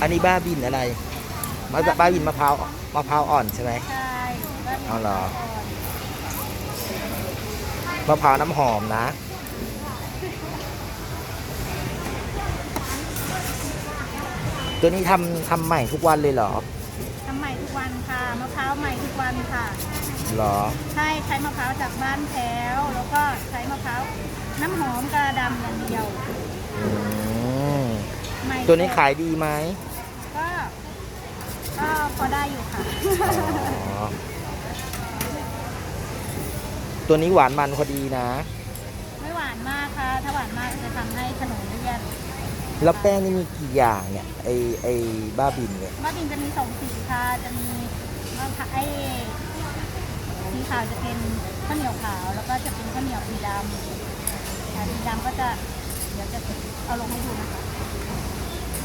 อันนี้บ้าบินอะไรมะบ้าบินมะพร้าวมะพร้าวอ่อนใช่ไหมใช่บ้านเอาเหรอก่อนมะพร้าวน้ำหอมนะตัวนี้ทำทำใหม่ทุกวันเลยเหรอทำใหม่ทุกวันค่ะมะพร้าวใหม่ทุกวันค่ะเหรอใช่ใช้มะพร้าวจากบ้านแถวแล้วก็ใช้มะพร้าวน้ำหอมกระดำอย่างเดียวอืมใหม่ตัวนี้ขายดีไหมก็ ก็พอได้อยู่ค่ะ อ๋อตัวนี้หวานมันพอดีนะ ไม่หวานมากค่ะ ถ้าหวานมากจะทำให้ขนมเลี่ยนแล้วแป้งนี่มีกี่อย่างเนี่ยไอไอบ้าบินเนี่ยมะบินจะมีสองสีค่ะ จะมีมะพร้าวไอ้สีขาวจะเป็นข้าวเหนียวขาว แล้วก็จะเป็นข้าวเหนียวสีดำค่ะสีดำก็จะเดี๋ยวจะเอาลงให้ดูนะคะ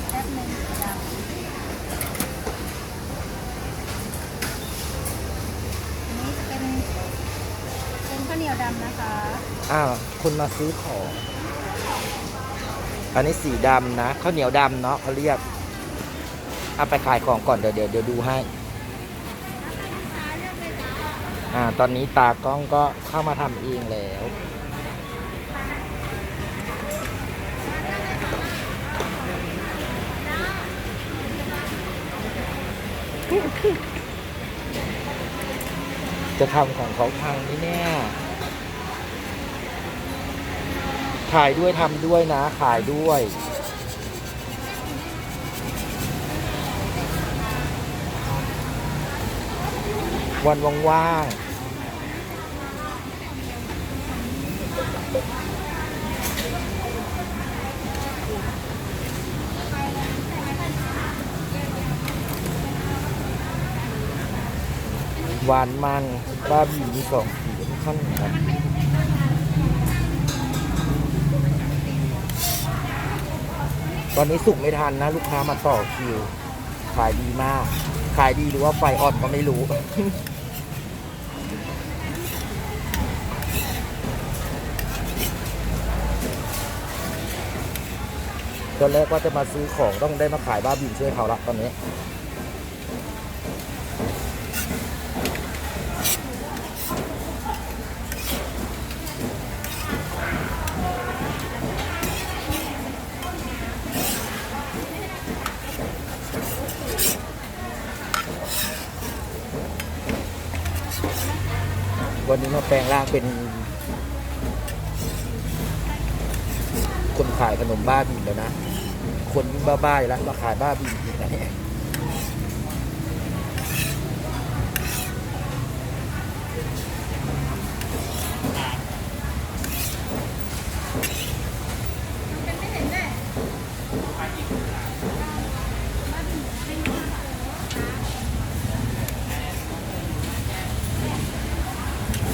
แป๊บหนึงสีดำอันนี้จะเป็นเป็นข้าวเหนียวดำนะคะอ้าวคนมาซื้อของ อันนี้สีดำนะข้าวเหนียวดำเนาะเขาเรียกเอาไปขายของก่อนเดี๋ยวเดี๋ยวเดี๋ยวดูให้ อ่า ตอนนี้ตากล้องก็เข้ามาทำเองแล้ว จะทำของเขาทางนี้เนี่ยขายด้วยทำด้วยนะ ขายด้วย วันว่างๆ หวานมันบ้าบีมีสองสีข้างครับตอนนี้สุกไม่ทันนะ ลูกค้ามาต่อคิว ขายดีมาก ขายดีหรือว่าไฟอ่อนก็ไม่รู้ ตอนแรกว่าจะมาซื้อของต้องได้มาขายบ้าบินช่วยเขาละตอนนี้ วันนี้มาแปลงร่างเป็น คนขายขนมบ้าบินแล้วนะ คนยิ่งบ้าๆอยู่แล้วมาขายบ้าบินอีกนะเนี่ย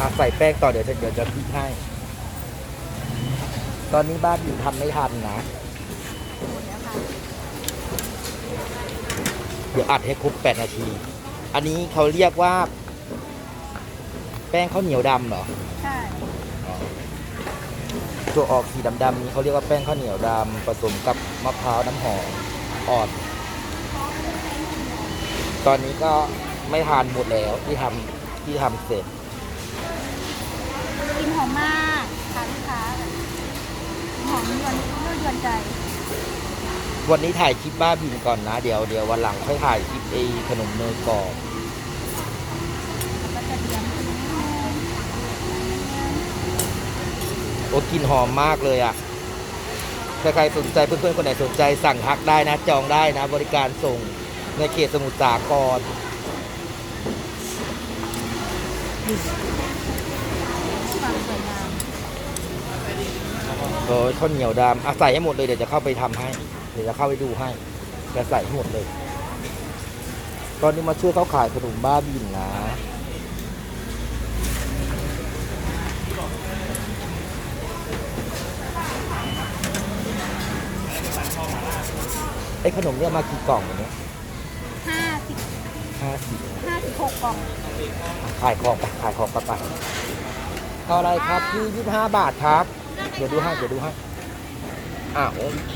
อะใส่แป้งต่อเดี๋ยวจะเดี๋ยวจะพลิกให้ ตอนนี้บ้านอยู่ทำไม่ทันนะหมดแล้วค่ะเดี๋ยวอัดให้ครบ8นาที อันนี้เขาเรียกว่า แป้งข้าวเหนียวดำเหรอ ใช่ตัวออกสีดำๆนี้เขาเรียกว่าแป้งข้าวเหนียวดำผสมกับมะพร้าวน้ำหอมอ่อน ตอนนี้ก็ไม่ทานหมดแล้วที่ทำที่ทำเสร็จ กลินหอมมากค่ะลูกค้าหอมยวนยั่วยวนใจ วันนี้ถ่ายคลิปบ้าบินก่อนนะ เดี๋ยวเดี๋ยววันหลังค่อยถ่ายคลิปไอ้ขนมเนยกรอบก็จะเลี้ยงโอ้กลินหอมมากเลยอะถ้าใครสนใจเพื่อนๆคนไหนสนใจสั่งทักได้นะจองได้นะ บริการส่งในเขตสมุทรสาคร ความสวยงามโอ้ยข้าวเหนียวดำอะใส่ให้หมดเลยเดี๋ยวจะเข้าไปทำให้ เดี๋ยวจะเข้าไปดูให้จะใส่ให้หมดเลย ตอนนี้มาช่วยเขาขายขนมบ้าบินนะไอ้ขนมเนี่ยมากี่กล่องวันนี้ห้าสิบห้าสิบห้าสิบหกกล่อง ขายของไปขายของไปไป เอาอะไรครับพี่ยี่สิบห้าบาทครับ เดี๋ยวดูให้เดี๋ยวดูให้อะโอเค